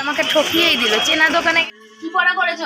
আমাকে ঠকিয়েই দিল। চেনা দোকানে কি পড়া করেছ?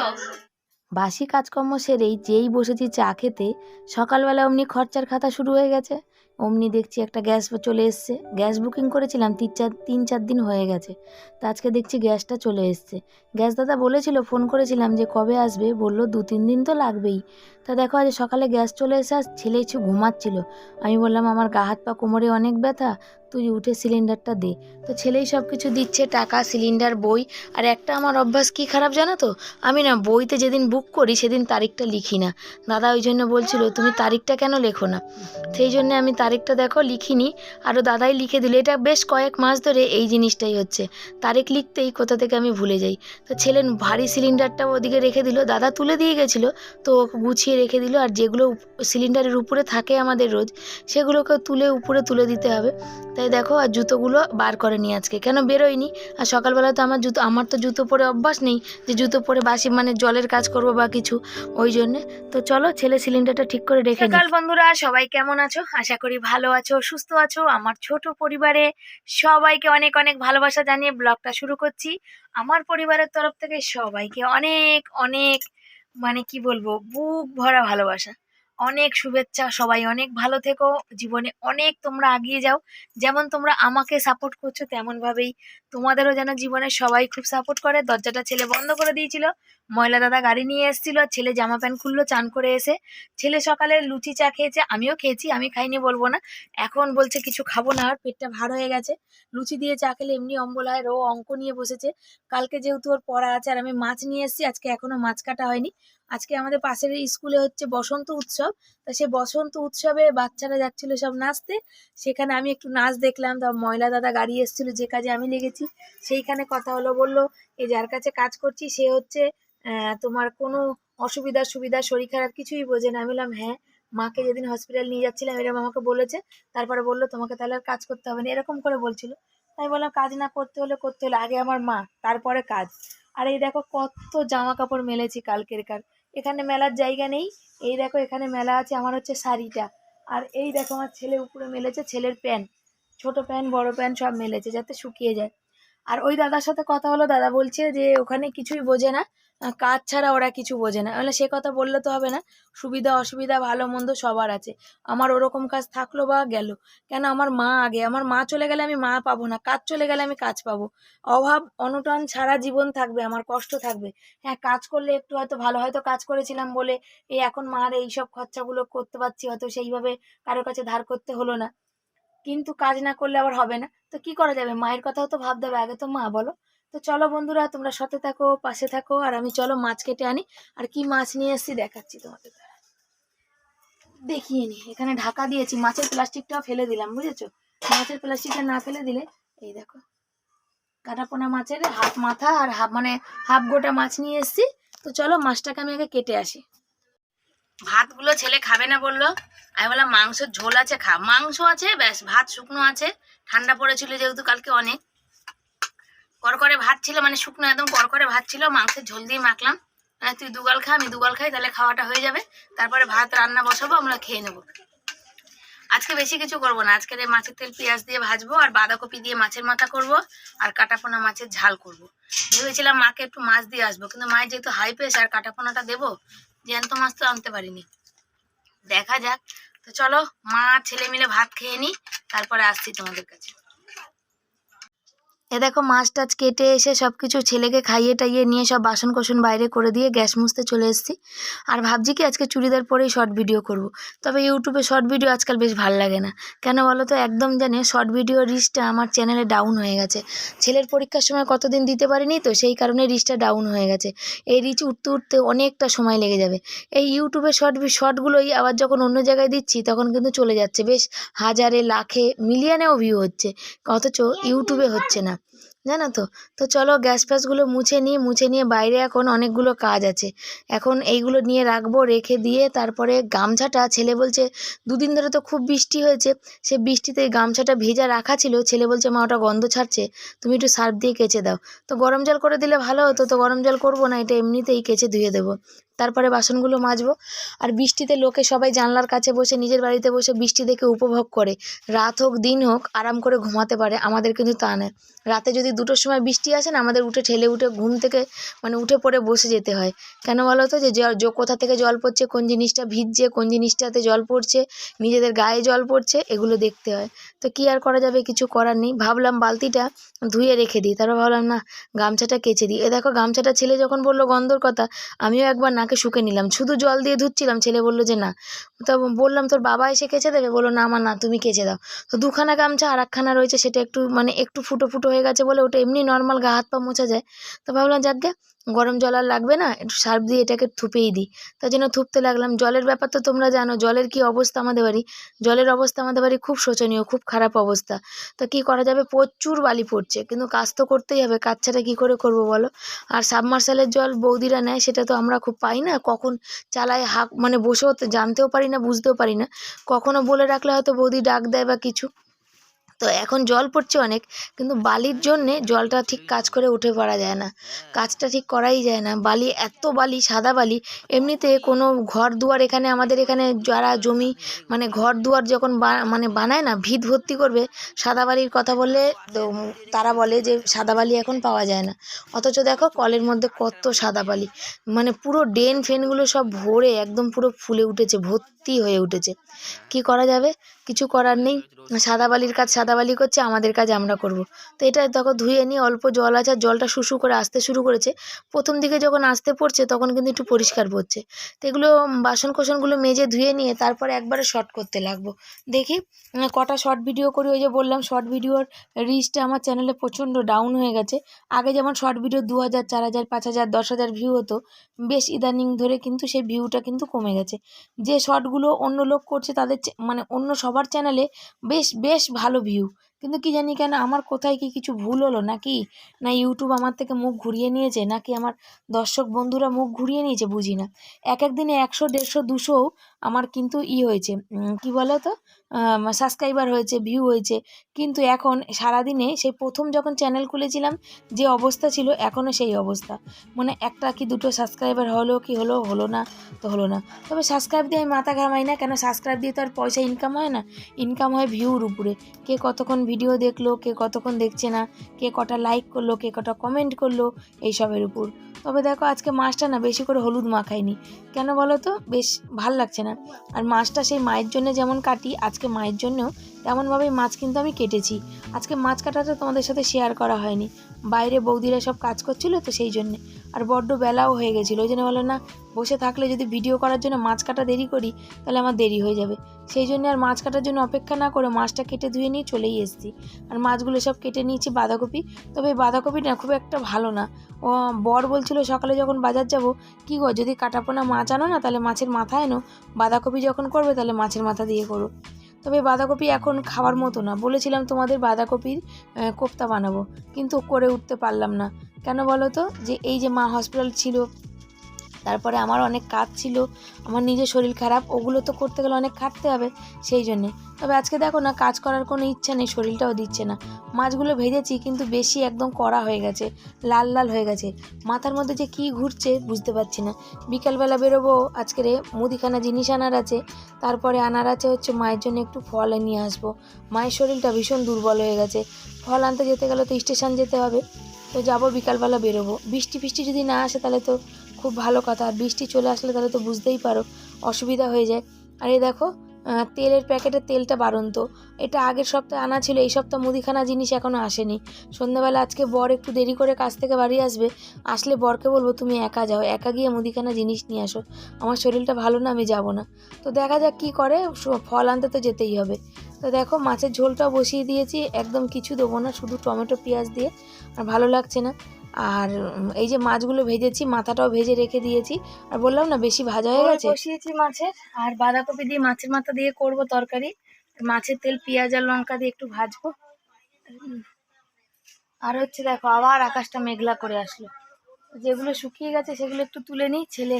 বাসি কাজকর্ম সেরেই যেই বসেছি চা খেতে, সকালবেলা অমনি খরচার খাতা শুরু হয়ে গেছে। অমনি দেখছি একটা গ্যাস চলে এসছে। গ্যাস বুকিং করেছিলাম, তিন চার তিন চার দিন হয়ে গেছে। তা আজকে দেখছি গ্যাসটা চলে এসছে। গ্যাস দাদা বলেছিল, ফোন করেছিলাম যে কবে আসবে? বলল, দু, তিন দিন তো লাগবেই। তা দেখো, আজ সকালে গ্যাস চলে এসে আর ছেলে একটু ঘুমাচ্ছিল। আমি বললাম, আমার গা, হাত, পা, কোমরে অনেক ব্যথা, তুই উঠে সিলিন্ডারটা দে। তো ছেলেই সব কিছু দিচ্ছে, টাকা, সিলিন্ডার, বই। আর একটা আমার অভ্যাস কি খারাপ জানো তো? আমি না বইতে যেদিন বুক করি, সেদিন তারিখটা লিখি না। দাদা ওই জন্য বলছিল, তুমি তারিখটা কেন লেখো না? সেই জন্য আমি তারিখটা দেখো লিখিনি আরও দাদাই লিখে দিল। এটা বেশ কয়েক মাস ধরে এই জিনিসটাই হচ্ছে। তারিখ লিখতেই কোথা থেকে আমি ভুলে যাই। তো ছেলে ভারী সিলিন্ডারটা ওদিকে রেখে দিল। দাদা তুলে দিয়ে গেছিল, তো গুছিয়ে রেখে দিল। আর যেগুলো সিলিন্ডারের উপরে থাকে আমাদের রোজ সেগুলোকে তুলে উপরে তুলে দিতে হবে। তাই দেখো, আর জুতোগুলো বার করেনি আজকে। কেন বেরোয়নি? আর সকালবেলা তো আমার জুতো, আমার তো জুতো পরে অভ্যাস নেই যে জুতো পরে বাসি মানে জলের কাজ করব বা কিছু। ওই জন্যে। তো চলো, ছেলে সিলিন্ডারটা ঠিক করে রেখে সকাল বন্ধুরা, সবাই কেমন আছো? আশা করি ভালো আছো, সুস্থ আছো? আমার ছোট পরিবারে সবাইকে অনেক অনেক ভালোবাসা জানিয়ে ব্লগটা শুরু করছি। আমার পরিবারের তরফ থেকে সবাইকে অনেক অনেক মানে কি বলব, বুক ভরা ভালোবাসা। অনেক শুভেচ্ছা, সবাই অনেক ভালো থেকো, জীবনে অনেক তোমরা এগিয়ে যাও। যেমন তোমরা আমাকে সাপোর্ট করছ তেমন ভাবেই তোমাদেরও যেন জীবনে সবাই খুব সাপোর্ট করে। দরজাটা ছেলে বন্ধ করে দিয়েছিল। ময়লা দাদা গাড়ি নিয়ে এসেছিল ছেলে জামা প্যান্ট খুললো, চান করে এসে ছেলে সকালে লুচি চা খেয়েছে। আমিও খেয়েছি, আমি খাইনি বলব না। এখন বলছে কিছু খাব না, আর পেটটা ভার হয়ে গেছে। লুচি দিয়ে চা খেলে এমনি অম্বল হয় ও অঙ্ক নিয়ে বসেছে। কালকে যেহেতু ওর পড়া আছে, আর আমি মাছ নিয়ে এসেছি, আজকে এখনও মাছ কাটা হয়নি। আজকে আমাদের পাশের স্কুলে হচ্ছে বসন্ত উৎসব। তা সে বসন্ত উৎসবে বাচ্চারা যাচ্ছিল সব নাচতে। সেখানে আমি একটু নাচ দেখলাম। তা ময়লা দাদা গাড়ি এসেছিল যে কাজে আমি লেগেছি। সেইখানে কথা হলো, বলল, এই যার কাছে কাজ করছি, সে হচ্ছে তোমার কোনো অসুবিধা সুবিধা, শরীর খারাপ কিছুই বোঝে না। আমি বললাম হ্যাঁ মাকে যেদিন হসপিটাল নিয়ে যাচ্ছিলাম, এরকম আমাকে বলেছে। তারপরে বলল, তোমাকে তাহলে আর কাজ করতে হবে না। এরকম করে বলছিল। আমি বললাম, কাজ না করতে হলে করতে হলে, আগে আমার মা, তারপরে কাজ। আর, এই দেখো, কত জামা কাপড় মেলেছি কালকের কার এখানে মেলার জায়গা নেই। এই দেখো এখানে মেলা আছে, আমার হচ্ছে শাড়িটা। আর এই দেখো আমার ছেলে উপরে মেলেছে ছেলের প্যান্ট। ছোট প্যান্ট, বড় প্যান্ট সব মেলেছে যাতে শুকিয়ে যায়। আর ওই দাদার সাথে কথা হলো, দাদা বলছে যে ওখানে কিছুই বোঝে না। কাজ ছাড়া ওরা কিছু বোঝে না। বলে সে কথা বললে তো হবে না। সুবিধা, অসুবিধা, ভালো, মন্দ সবার আছে। আমার ওরকম কাজ থাকল বা গেল। কেন আমার মা আগে? আমার মা চলে গেলে আমি মা পাবো না। কাজ চলে গেলে আমি কাজ পাবো। অভাব, অনটন ছাড়া জীবন থাকবে, আমার কষ্ট থাকবে। হ্যাঁ কাজ করলে একটু হয়তো ভালো, হয়তো কাজ করেছিলাম বলে এই এখন মার এইসব খরচাগুলো করতে পারছি, হয়তো সেইভাবে কারোর কাছে ধার করতে হলো না। কিন্তু কাজ না করলে আবার হবে না। তো কি করা যাবে? মায়ের কথাও তো ভাবতে হবে। আগে তো মা, বলো। তো চলো বন্ধুরা, তোমরা সাথে থাকো, পাশে থাকো, আর আমি চলো মাছ কেটে আনি। আর কি মাছ নিয়ে এসেছি দেখাচ্ছি তোমাদের দেখিয়ে নি, এখানে ঢাকা দিয়েছি, মাছের প্লাস্টিকটাও ফেলে দিলাম, বুঝেছ? মাছের প্লাস্টিকটা না ফেলে দিলে, এই দেখো, কাটাপোনা মাছের হাফ মাথা আর হাফ মানে হাফ গোটা মাছ নিয়ে এসেছি। তো চলো মাছটাকে আমি আগে কেটে আসি। ভাতগুলো ছেলে খাবে না বলল। আমি বললাম, মাংসের ঝোল আছে, খা। মাংস আছে, ব্যাস, ভাত শুকনো আছে, ঠান্ডা পড়েছিল যেহেতু কালকে অনেক। করকরে ভাত ছিল মানে শুকনো একদম করকরে ভাত ছিল মাংসের ঝোল দিয়ে মাখলাম। মানে তুই দুগাল খা, আমি দুগাল খাই, তাহলে খাওয়াটা হয়ে যাবে। তারপরে ভাত রান্না বসাবো, আমরা খেয়ে নেব। আজকে বেশি কিছু করব না আজকে এই মাছের তেল পেঁয়াজ দিয়ে ভাজবো, আর বাঁধাকপি দিয়ে মাছের মাথা করব, আর কাটাপোনা মাছের ঝাল করব। ভেবেছিলাম মাকে একটু মাছ দিয়ে আসব, কিন্তু মায়ের যেহেতু হাই প্রেশার কাটাপোনাটা দেবো, জ্যান্ত মাছ তো আনতে পারিনি। দেখা যাক। তো চলো, মা, ছেলে মিলে ভাত খেয়ে নি, তারপরে আসছি তোমাদের কাছে। এ দেখো মাছ টাছ কেটে এসে সব কিছু ছেলেকে খাইয়ে টাইয়ে নিয়ে সব বাসন কোসন বাইরে করে দিয়ে গ্যাস মুছতে চলে এসেছি। আর ভাবছি কি আজকে চুড়িদার পরেই শর্ট ভিডিও করব। তবে ইউটিউবে শর্ট ভিডিও আজকাল বেশ ভালো লাগে না। কেন বলো তো একদম জানে শর্ট ভিডিও রিচটা আমার চ্যানেলে ডাউন হয়ে গেছে। ছেলের পরীক্ষার সময় কতদিন দিতে পারিনি তো সেই কারণে রিচটা ডাউন হয়ে গেছে। এই রিচ উঠতে উঠতে অনেকটা সময় লেগে যাবে। এই ইউটিউবে শর্ট শর্টগুলোই আবার যখন অন্য জায়গায় দিচ্ছি তখন কিন্তু চলে যাচ্ছে। বেশ হাজারে লাখে মিলিয়নেও ভিউ হচ্ছে। অথচ ইউটিউবে হচ্ছে না। জানো তো? তো চলো গ্যাস ফ্যাসগুলো মুছে নিই, মুছে নিয়ে বাইরে এখন অনেকগুলো কাজ আছে। এখন এইগুলো নিয়ে রাখব, রেখে দিয়ে তারপরে গামছাটা, ছেলে বলছে, দুদিন ধরে তো খুব বৃষ্টি হয়েছে। সে বৃষ্টিতে গামছাটা ভেজা রাখা ছিল, ছেলে বলছে, মা, ওটা গন্ধ ছাড়ছে, তুমি একটু সার্ফ দিয়ে কেচে দাও। তো গরম জল করে দিলে ভালো হতো, তো গরম জল করব না, এটা এমনিতেই কেচে ধুয়ে দেবো। তারপরে বাসনগুলো মাজবো। আর বৃষ্টিতে লোকে সবাই জানলার কাছে বসে, নিজের বাড়িতে বসে বৃষ্টি দেখে উপভোগ করে। রাত হোক, দিন হোক, আরাম করে ঘুমাতে পারে, আমাদের কিন্তু তা নয়। রাতে যদি দুটোর সময় বৃষ্টি আসে না, আমাদের উঠে ঠেলে উঠে ঘুম থেকে মানে উঠে পড়ে বসে যেতে হয়। কেন বলো তো? যে জল কোথা থেকে জল পড়ছে, কোন জিনিসটা ভিজছে, কোন জিনিসটাতে জল পড়ছে, নিজেদের গায়ে জল পড়ছে, এগুলো দেখতে হয়। তো কী আর করা যাবে? কিছু করার নেই। ভাবলাম বালতিটা ধুয়ে রেখে দিই। তারপর ভাবলাম, না, গামছাটা কেচে দিই। এ দেখো, গামছাটা ছেলে যখন বলল গন্ধর কথা, আমিও একবার নাকে শুকে নিলাম। শুধু জল দিয়ে ধুচ্ছিলাম, ছেলে বলল যে না। তো বললাম, তোর বাবা এসে কেচে দেবে? বলল, না আমার না, তুমি কেচে দাও। তো দুখানা গামছা আর একখানা রয়েছে, সেটা একটু মানে একটু ফুটো ফুটো হয়ে গেছে বলে ওটা এমনি নর্মাল গা হাত পা মোছা যায়। তো ভাবলাম যাকগে গরম জল আর লাগবে না, একটু সার্ফ দিয়ে এটাকে থুপেই দিই। তার জন্য থুপতে লাগলাম। জলের ব্যাপার তো তোমরা জানো, জলের কি অবস্থা আমাদের বাড়ি? জলের অবস্থা আমাদের বাড়ি খুব শোচনীয়, খুব খারাপ অবস্থা। তো কী করা যাবে? প্রচুর বালি পড়ছে, কিন্তু কাজ তো করতেই হবে, কাজ ছাড়া কী করে করব বলো? আর সাবমার্শালের জল বৌদিরা নেয়, সেটা তো আমরা খুব পাই না, কখন চালায় হাঁক মানে বসেও জানতেও পারি না, বুঝতেও পারি না। কখনও বলে রাখলে হয়তো বৌদি ডাক দেয় বা কিছু। তো এখন জল পড়ছে অনেক কিন্তু বালির জন্যে জলটা ঠিক কাজ করে উঠে পড়া যায় না। কাজটা ঠিক করাই যায় না। বালি এত বালি সাদা বালি এমনিতে কোনো ঘর দুয়ার এখানে আমাদের এখানে যারা জমি মানে ঘর দুয়ার যখন মানে বানায় না ভিত ভর্তি করবে সাদা বালির কথা বললে তো তারা বলে যে সাদা বালি এখন পাওয়া যায় না। অথচ দেখো কলের মধ্যে কত সাদা বালি মানে পুরো ড্রেন ফেনগুলো সব ভরে একদম পুরো ফুলে উঠেছে ভর্তি হয়ে উঠেছে। কি করা যাবে? কিছু করার নেই। সাদা বালির কাজ সাদা বালি করছে, আমাদের কাজ আমরা করব। তো এটা দেখো ধুয়ে নিয়ে অল্প জল আছে, আর জলটা শুশু করে আসতে শুরু করেছে। প্রথম দিকে যখন আসতে পড়ছে, তখন কিন্তু একটু পরিষ্কার পড়ছে। তো এগুলো বাসন কোসনগুলো মেজে ধুয়ে নিয়ে তারপরে একবারে শর্ট করতে লাগবো। দেখি কটা শর্ট ভিডিও করি, ওই যে বললাম শর্ট ভিডিওর রিচটা আমার চ্যানেলে প্রচণ্ড ডাউন হয়ে গেছে। আগে যেমন শর্ট ভিডিও দু হাজার, চার হাজার, পাঁচ হাজার, দশ হাজার ভিউ হতো, বেশ ইদানিং ধরে কিন্তু সেই ভিউটা কিন্তু কমে গেছে। যে শর্টগুলো অন্য লোক করছে, তাদের মানে অন্য সবার চ্যানেলে বেশ বেশ ভালো ভিউ কিন্তু কি জানি কেন আমার কোথায় কি কিছু ভুল হলো নাকি? না ইউটিউব আমার থেকে মুখ ঘুরিয়ে নিয়েছে, নাকি আমার দর্শক বন্ধুরা মুখ ঘুরিয়ে নিয়েছে বুঝি না এক একদিনে একশো, দেড়শো দুশোও আমার কিন্তু ই হয়েছে কি বলো তো সাবস্ক্রাইবার হয়েছে ভিউ হয়েছে। কিন্তু এখন সারাদিনে সেই প্রথম যখন চ্যানেল খুলেছিলাম, যে অবস্থা ছিল এখনও সেই অবস্থা। মানে একটা কি দুটো সাবস্ক্রাইবার হলো কি হলো হলো না, তো হলো না। তবে সাবস্ক্রাইব দিয়ে আমি মাথা ঘামাই না, কেন সাবস্ক্রাইব দিয়ে তো আর পয়সা ইনকাম হয় না? ইনকাম হয় ভিউর উপরে। কে কতক্ষণ ভিডিও দেখল, কে কতক্ষণ দেখছে না, কে কটা লাইক করল, কে কটা কমেন্ট করল, এইসবের উপর। তবে দেখো আজকে মাছটা না বেশি করে হলুদ মাখাইনি কেন বলো তো বেশ ভালো লাগছে না। আর মাছটা সেই মায়ের জন্য যেমন কাটি, আজকে মায়ের জন্যও তেমনভাবেই মাছ কিন্তু আমি কেটেছি। আজকে মাছ কাটাটা তোমাদের সাথে শেয়ার করা হয়নি। বাইরে বৌদিরা সব কাজ করছিল তো সেই জন্যে। আর বড্ড বেলাও হয়ে গেছিল। ওই জন্য বলো, না, বসে থাকলে যদি ভিডিও করার জন্য মাছ কাটা দেরি করি, তাহলে আমার দেরি হয়ে যাবে। সেই জন্য আর মাছ কাটার জন্য অপেক্ষা না করে মাছটা কেটে ধুয়ে নিয়ে চলেই এসেছি। আর মাছগুলো সব কেটে নিয়েছি বাঁধাকপি। তবে এই বাঁধাকপি না, খুব একটা ভালো না। ও বর বলছিল, সকালে যখন বাজার যাব, কী গো, যদি কাটাপোনা মাছ আনো না, তাহলে মাছের মাথা এনো। বাঁধাকপি যখন করবে, তাহলে মাছের মাথা দিয়ে করো। তবে বাঁধাকপি এখন খাওয়ার মতো না। বলেছিলাম তোমাদের বাঁধাকপির কোফতা বানাবো, কিন্তু করে উঠতে পারলাম না। কেন বলো তো? যে এই যে মা হসপিটাল ছিল তারপরে আমার অনেক কাজ ছিল, আমার নিজের শরীর খারাপ, ওগুলো তো করতে গেলে অনেক খাটতে হবে সেই জন্যে। তবে আজকে দেখো না, কাজ করার কোনো ইচ্ছা নেই, শরীরটাও দিচ্ছে না। মাছগুলো ভেজেছি কিন্তু বেশি একদম কড়া হয়ে গেছে, লাল লাল হয়ে গেছে। মাথার মধ্যে যে কী ঘুরছে বুঝতে পারছি না। বিকালবেলা বেরোবো আজকের মুদিখানা জিনিস আনার আছে, তারপরে আনার আছে হচ্ছে মায়ের জন্য একটু ফল নিয়ে আসব। মায়ের শরীরটা ভীষণ দুর্বল হয়ে গেছে, ফল আনতে যেতে গেলে তো স্টেশন যেতে হবে। তো যাব বিকালবেলা বেরোবো। বৃষ্টি ফিষ্টি যদি না আসে তাহলে তো খুব ভালো কথা। আর বৃষ্টি চলে আসলে তাহলে তো বুঝতেই পারো, অসুবিধা হয়ে যায়। আর এই দেখো তেলের প্যাকেটে তেলটা বাড়ন্ত। এটা আগের সপ্তাহে আনা ছিল, এই সপ্তাহ মুদিখানা জিনিস এখনও আসেনি। সন্ধ্যাবেলা আজকে বর একটু দেরি করে কাজ থেকে বাড়ি আসবে। আসলে বরকে বলব, তুমি একা যাও, একা গিয়ে মুদিখানা জিনিস নিয়ে আসো। আমার শরীরটা ভালো না, আমি যাব না। তো দেখা যাক কী করে ফল আনতে তো যেতেই হবে। তো দেখো, মাছের ঝোলটাও বসিয়ে দিয়েছি, একদম কিছু দেবো না, শুধু টমেটো, পেঁয়াজ দিয়ে। আর ভালো লাগছে না। আর এই যে মাছগুলো ভেজেছি মাথাটাও ভেজে রেখে দিয়েছি। আর বললাম না বেশি ভাজা হয়ে গেছে? বসিয়েছি মাছের আর বাঁধাকপি দিয়ে মাছের মাথা দিয়ে করব তরকারি। মাছের তেল পেঁয়াজ আর লঙ্কা দিয়ে একটু ভাজবো। আর হচ্ছে দেখো আবার আকাশটা মেঘলা করে আসলো। যেগুলো শুকিয়ে গেছে সেগুলো একটু তুলে নিই। ছেলে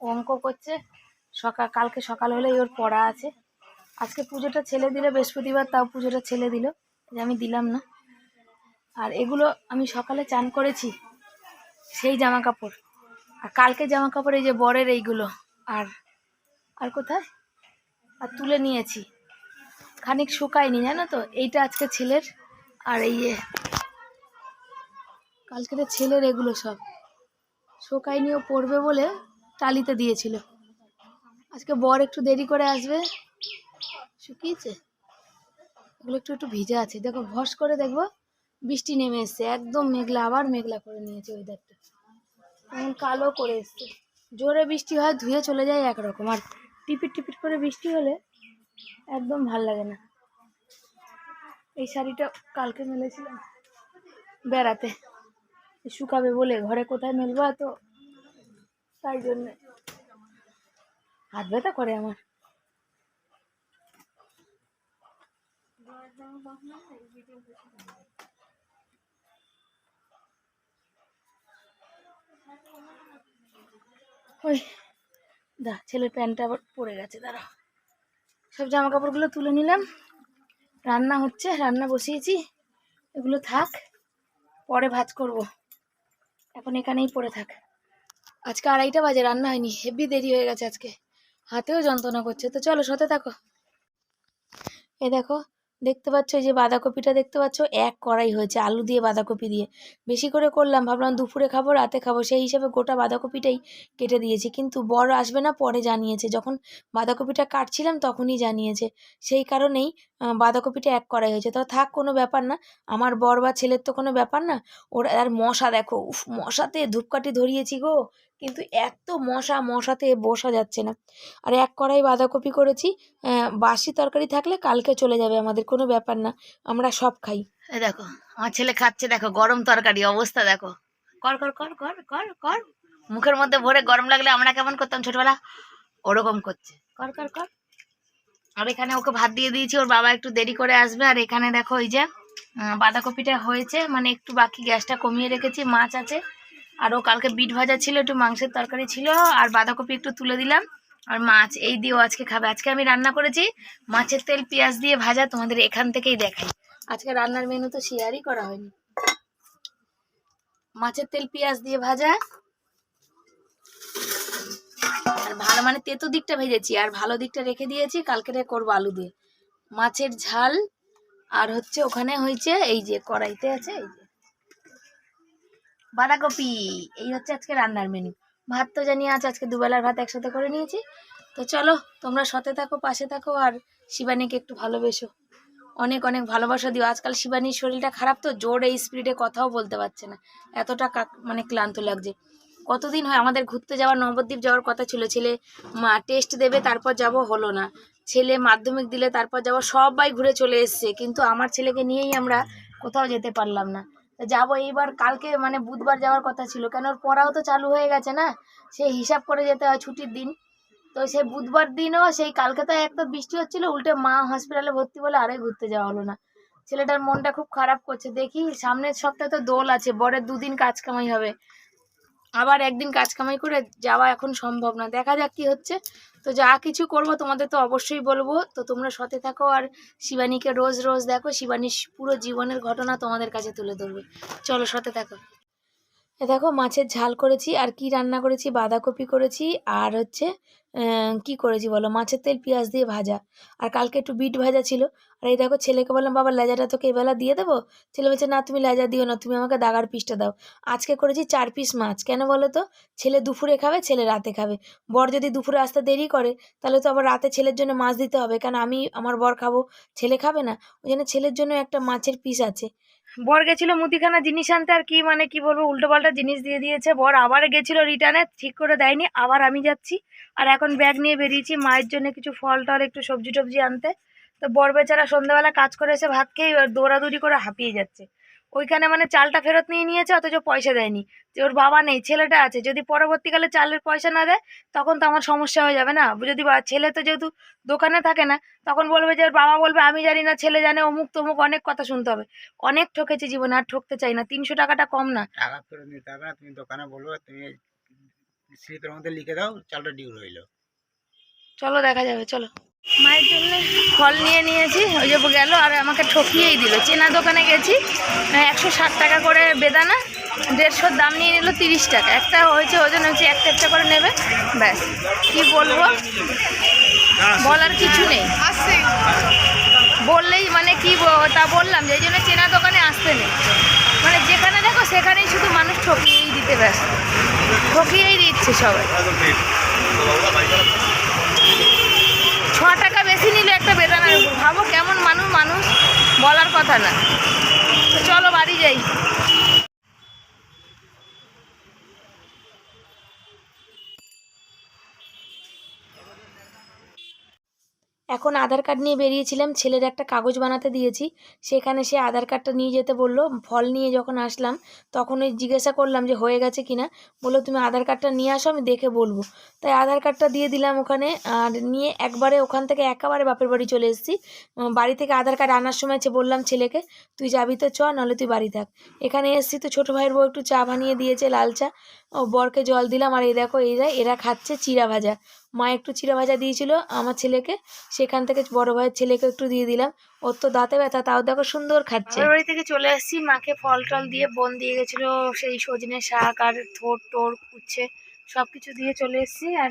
অঙ্ক করছে। সকাল কালকে সকাল হলেই ওর পড়া আছে। আজকে পুজোটা ছেলে দিল বৃহস্পতিবার তাও পুজোটা ছেলে দিল। যে আমি দিলাম না। আর এগুলো আমি সকালে চান করেছি, সেই জামা কাপড় আর কালকে জামা কাপড় এই যে বরের এইগুলো, আর আর কোথায়? আর তুলে নিয়েছি। খানিক শুকায়নি, জানো তো? এইটা আজকে ছেলের, আর এই যে কালকে ছেলের এগুলো সব। শুকায়নিও পড়বে বলে টালিতে দিয়েছিল। আজকে বর একটু দেরি করে আসবে। শুকিয়েছে? এগুলো একটু একটু ভিজে আছে। দেখো, ভস করে দেখব। বৃষ্টি নেমে এসছে, একদম মেঘলা, আবার মেঘলা করে নিয়েছে ওয়েদারটা এমন কালো করে এসছে। জোরে বৃষ্টি হয়, ধুয়ে চলে যায় একরকম। আর টিপিট টিপিট করে বৃষ্টি হলে একদম ভালো লাগে না। এই শাড়িটা কালকে মেলেছিলাম বেড়াতে। শুকাবে বলে, ঘরে কোথায় মেলবো এত? তাই জন্যে। হাত ব্যথা করে আমার। ওই, দা, ছেলের প্যান্টটা আবার পড়ে গেছে, দাঁড়া। সব জামা কাপড়গুলো তুলে নিলাম। রান্না হচ্ছে, রান্না বসিয়েছি। এগুলো থাক, পরে ভাজ করব। এখন এখানেই পড়ে থাক। আজকে আড়াইটা বাজে, রান্না হয়নি। হেভি দেরি হয়ে গেছে আজকে। হাতেও যন্ত্রণা করছে। তো চলো, সাথে থাকো। এ দেখো দেখতে পাচ্ছ, এই যে বাঁধাকপিটা দেখতে পাচ্ছ, এক কড়াই হয়েছে, আলু দিয়ে বাঁধাকপি দিয়ে। বেশি করে করলাম, ভাবলাম দুপুরে খাব, রাতে খাব, সেই হিসাবে গোটা বাঁধাকপিটাই কেটে দিয়েছি। কিন্তু বড় আসবে না, পরে জানিয়েছে। যখন বাঁধাকপিটা কাটছিলাম, তখনই জানিয়েছে। সেই কারণেই বাঁধাকপিটা এক কড়াই হয়েছে। তো থাক, কোনো ব্যাপার না। আমার বর বা ছেলের তো কোনো ব্যাপার না। ওরা, আর মশা দেখো, উফ, মশাতে ধূপকাঠি ধরিয়েছি গো। কিন্তু এত মশা মশাতে বসা যাচ্ছে না। আর এক কড়াই বাঁধাকপি করেছি বাসি তরকারি থাকলে কালকে চলে যাবে, আমাদের কোনো ব্যাপার না, আমরা সব খাই। দেখো, আমার ছেলে খাচ্ছে, দেখো, গরম তরকারি অবস্থা, দেখো। কর কর কর কর কর কর। মুখের মধ্যে ভরে গরম লাগলে আমরা কেমন করতাম ছোটবেলা? ওরকম করছে। কর কর কর। আর এখানে ওকে ভাত দিয়ে দিয়েছি, ওর বাবা একটু দেরি করে আসবে। আর এখানে দেখো, ওই যে বাঁধাকপিটা হয়েছে মানে একটু বাকি গ্যাসটা কমিয়ে রেখেছি, মাছ আছে। আর ও কালকে বিট ভাজা ছিল, একটু মাংসের তরকারি ছিল, আর বাঁধাকপি একটু তুলে দিলাম। আর মাছ, এই দিয়েও আজকে খাবে। আজকে আমি রান্না করেছি মাছের তেল, পেঁয়াজ দিয়ে ভাজা, তোমাদের এখান থেকেই দেখাই। আজকে রান্নার মেনু তো শেয়ারই করা হয়নি। মাছের তেল, পেঁয়াজ দিয়ে ভাজা। আর ভালো মানে তেতো দিকটা ভেজেছি, আর ভালো দিকটা রেখে দিয়েছি, কালকে করব আলু দিয়ে। মাছের ঝাল, আর হচ্ছে ওখানে হয়েছে এই যে কড়াইতে আছে, এই যে। বাঁধাকপি, এই হচ্ছে আজকে রান্নার মেনু ভাত তো জানি আজ আজকে দুবেলার ভাত একসাথে করে নিয়েছি। তো চলো, তোমরা সতে থাকো, পাশে থাকো আর শিবানীকে একটু ভালোবেসো। অনেক অনেক ভালোবাসা দিও। আজকাল শিবানীর শরীরটা খারাপ তো, জোরে স্পিডে কথাও বলতে পারছে না। এতটা মানে ক্লান্ত লাগছে। কতদিন হয় আমাদের ঘুরতে যাওয়ার? নবদ্বীপ যাওয়ার কথা ছিল। ছেলে মা টেস্ট দেবে, তারপর যাব হলো না। ছেলে মাধ্যমিক দিলে, তারপর যাব। সবাই ঘুরে চলে এসছে। কিন্তু আমার ছেলেকে নিয়েই আমরা কোথাও যেতে পারলাম না। যাব এইবার, কালকে মানে বুধবার যাওয়ার কথা ছিল। কেন পড়াও তো চালু হয়ে গেছে না? সে হিসাব করে যেতে হয় ছুটির দিন। তো সেই বুধবার দিনও সেই কালকে তো এক তো বৃষ্টি হচ্ছিল, উল্টে মা হসপিটালে ভর্তি বলে আরে ঘুরতে যাওয়া হলো না। ছেলেটার মনটা খুব খারাপ করছে। দেখি সামনের সপ্তাহে তো দোল আছে, বরের দুদিন কাজ কামাই হবে। আবার একদিন কাজ কামাই করে যাওয়া এখন সম্ভব না। দেখা যাক কি হচ্ছে। তো যা কিছু করব তোমাদের তো অবশ্যই বলব। তো তোমরা সতে থাকো আর শিবানীকে রোজ রোজ দেখো। শিবানীর পুরো জীবনের ঘটনা তোমাদের কাছে তুলে ধরবে। চলো সতে থাকো। দেখো মাছের ঝাল করেছি, আর কি রান্না করেছি? বাঁধাকপি করেছি, আর হচ্ছে কি করেছি বলো? মাছের তেল পেঁয়াজ দিয়ে ভাজা। আর কালকে একটু বিট ভাজা ছিল। আর এই দেখো ছেলেকে বললাম, বাবা, লেজাটা তোকে এবেলা দিয়ে দেবো? ছেলে বলছে, না, তুমি লেজা দিও না, তুমি আমাকে দাগার পিসটা দাও। আজকে করেছি চার পিস মাছ। কেন বলো তো? ছেলে দুপুরে খাবে, ছেলে রাতে খাবে। বর যদি দুপুরে আসতে দেরি করে, তাহলে তো আবার রাতে ছেলের জন্য মাছ দিতে হবে। কারণ আমি, আমার বর খাব, ছেলে খাবে না? ওই জন্য ছেলের জন্য একটা মাছের পিস আছে। বর গেছিল মুদিখানা জিনিস আনতে, আর কি মানে কি বলব উল্টো পাল্টা জিনিস দিয়ে দিয়েছে। বর আবার গেছিল রিটার্নে ঠিক করে দেয়নি, আবার আমি যাচ্ছি। আর এখন ব্যাগ নিয়ে বেরিয়েছি, মায়ের জন্য কিছু ফল টল, একটু সবজি টবজি আনতে। তো বর বেচারা সন্ধ্যাবেলা কাজ করে এসে ভাত খেয়ে দৌড়াদৌড়ি করে হাঁপিয়ে যাচ্ছে। ওইখানে মানে চালটা ফেরত নিয়ে নিয়েছে অথচ পয়সা দেয়নি। যে ওর বাবা নেই ছেলেটা আছে যদি পরবর্তীকালে চালের পয়সা না দেয় তখন তো আমার সমস্যা হয়ে যাবে না? যদি ছেলে তো যেহেতু দোকানে থাকে না তখন বলবে যে ওর বাবা বলবে আমি জানি না ছেলে জানে অমুক তমুক অনেক কথা শুনতে হবে। অনেক ঠকেছি জীবনে আর ঠকতে চাই না। তিনশো টাকাটা কম না। টাকা ফেরত নিতে হবে না তুমি দোকানে বলব তুমি স্লিপের মধ্যে লিখে দাও চালটা ডিউ রইল চলো দেখা যাবে চলো। মায়ের জন্য ফল নিয়ে নিয়েছি ওই যে গেল আর আমাকে ঠকিয়েই দিল। চেনা দোকানে গেছি একশো ষাট টাকা করে বেদানা দেড়শোর দাম নিয়ে নিল তিরিশ টাকা। একটা হয়েছে ওজন হয়েছে একটা একটা করে নেবে ব্যাস। কি বলব? বলার কিছু নেই। বললেই মানে কি তা বললাম যে এই জন্য চেনা দোকানে আসতে নেই। মানে যেখানে দেখো সেখানেই শুধু মানুষ ঠকিয়েই দিতে ব্যস্ত। ঠকিয়েই দিচ্ছে সবাই। ছ টাকা বেশি নিলে একটা বেদানার উপর ভাবো কেমন মানুষ মানুষ বলার কথা না। চলো বাড়ি যাই। এখন আধার কার্ড নিয়ে বেরিয়েছিলাম, ছেলের একটা কাগজ বানাতে দিয়েছি। সেখানে সে আধার কার্ডটা নিয়ে যেতে বলল, ফল নিয়ে যখন আসলাম, তখন ওই জিজ্ঞাসা করলাম যে হয়ে গেছে কিনা? বলল, তুমি আধার কার্ডটা নিয়ে আসো, আমি দেখে বলব। তাই আধার কার্ডটা দিয়ে দিলাম ওখানে, আর নিয়ে একবারে ওখান থেকে একেবারে বাপের বাড়ি চলে এসেছি। বাড়ি থেকে আধার কার্ড আনার সময় সে বললাম ছেলেকে, তুই যাবি তো, চ, নাহলে তুই বাড়ি থাক। এখানে এসেছি তো ছোটো ভাইয়ের বউ একটু চা বানিয়ে দিয়েছে, লাল চা। ও বরকে জল দিলাম, আর এই দেখো এরা এরা খাচ্ছে চিরা ভাজা। মা একটু চিরা ভাজা দিয়েছিল আমার ছেলেকে। সেখান থেকে বড় ভাইয়ের ছেলেকে একটু দিয়ে দিলাম। ওর তো দাঁতে ব্যথা, তাও দেখো সুন্দর খাচ্ছে। বাড়ি থেকে চলে আসছি, মাকে ফল টল দিয়ে বন দিয়ে গেছিল, সেই সজনে শাক আর থোর টোর উচ্ছে সব কিছু দিয়ে চলে এসছি। আর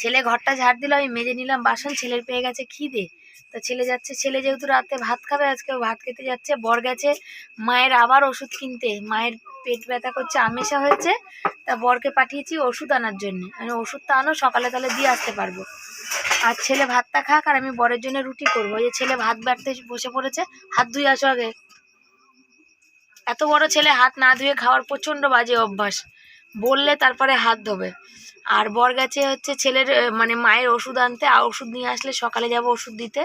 ছেলে ঘরটা ঝাড় দিল, আমি মেজে নিলাম, বাসন, ছেলের পেয়ে গেছে খিদে। তো ছেলে যাচ্ছে, ছেলে যেহেতু রাতে ভাত খাবে, আজকে ভাত খেতে যাচ্ছে, বর গেছে মায়ের আবার ওষুধ কিনতে, মায়ের পেট ব্যথা করছে, আমেশা হয়েছে, তা বরকে পাঠিয়েছি ওষুধ আনার জন্য। আমি ওষুধটা আনো, সকালে তাহলে দিয়ে আসতে পারব। আর ছেলে ভাতটা খাক, আর আমি বরের জন্য রুটি করব। এই যে ছেলে ভাত বাড়তে বসে পড়েছে, হাত ধুয়ে আসো আগে। এত বড় ছেলে, হাত না ধুয়ে খাওয়ার প্রচণ্ড বাজে অভ্যাস। বললে তারপরে হাত ধোবে। আর বর গেছে হচ্ছে ছেলের মানে মায়ের ওষুধ আনতে, আর ওষুধ নিয়ে আসলে সকালে যাব ওষুধ দিতে।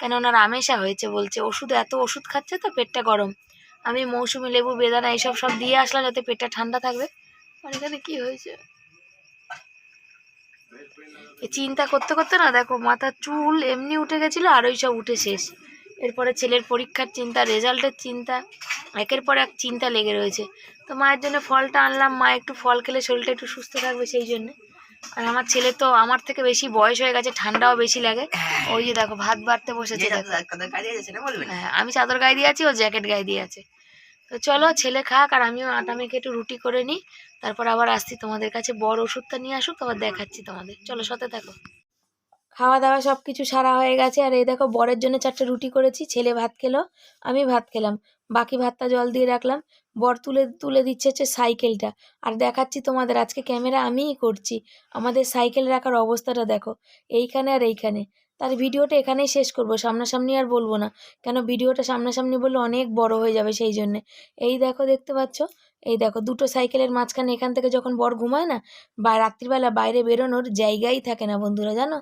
কেন ওনার আমেশা হয়েছে বলছে, ওষুধ, এত ওষুধ খাচ্ছে তো পেটটা গরম। আমি মৌসুমি, লেবু, বেদানা এইসব সব দিয়ে আসলাম যাতে পেটটা ঠান্ডা থাকবে। আর এখানে কি হয়েছে? চিন্তা করতে করতে না, দেখো মাথার চুল এমনি উঠে গেছিল, আর ওই সব উঠে শেষ। এরপরে ছেলের পরীক্ষার চিন্তা, রেজাল্টের চিন্তা, একের পর এক চিন্তা লেগে রয়েছে। তো মায়ের জন্য ফলটা আনলাম, মা একটু ফল খেলে শরীরটা একটু সুস্থ থাকবে সেই জন্যে। আর আমার ছেলে তো আমার থেকে বেশি বয়স হয়ে গেছে ঠান্ডাও বেশি লাগে। ওই যে দেখো ভাত বাড়তে বসেছে হ্যাঁ আমি চাদর গায়ে দিয়ে আছি ও জ্যাকেট গায়ে দিয়ে আছে তো চলো ছেলে খাক আর আমিও আটা মেখে একটু রুটি করে নিই। তারপর আবার আসছি তোমাদের কাছে বড় ওষুধটা নিয়ে আসুক আবার দেখাচ্ছি তোমাদের। চলো সাথে থাকো। খাওয়া দাওয়া সব কিছু সারা হয়ে গেছে। আর এই দেখো, বরের জন্য চারটে রুটি করেছি, ছেলে ভাত খেলো, আমি ভাত খেলাম। বাকি ভাতটা জল দিয়ে রাখলাম। বর তুলে তুলে দিচ্ছে হচ্ছে সাইকেলটা। আর দেখাচ্ছি তোমাদের, আজকে ক্যামেরা আমিই করছি। আমাদের সাইকেল রাখার অবস্থাটা দেখো, এইখানে আর এইখানে। তার ভিডিওটা এখানেই শেষ করব, সামনাসামনি আর বলব না। কেন, ভিডিওটা সামনাসামনি বললে অনেক বড় হয়ে যাবে সেই জন্যে। এই দেখো, দেখতে পাচ্ছ? এই দেখো, দুটো সাইকেলের মাঝখানে এখান থেকে যখন বর ঘুমায় না, বা রাত্রিবেলা বাইরে বেরোনোর জায়গাই থাকে না বন্ধুরা, জানো?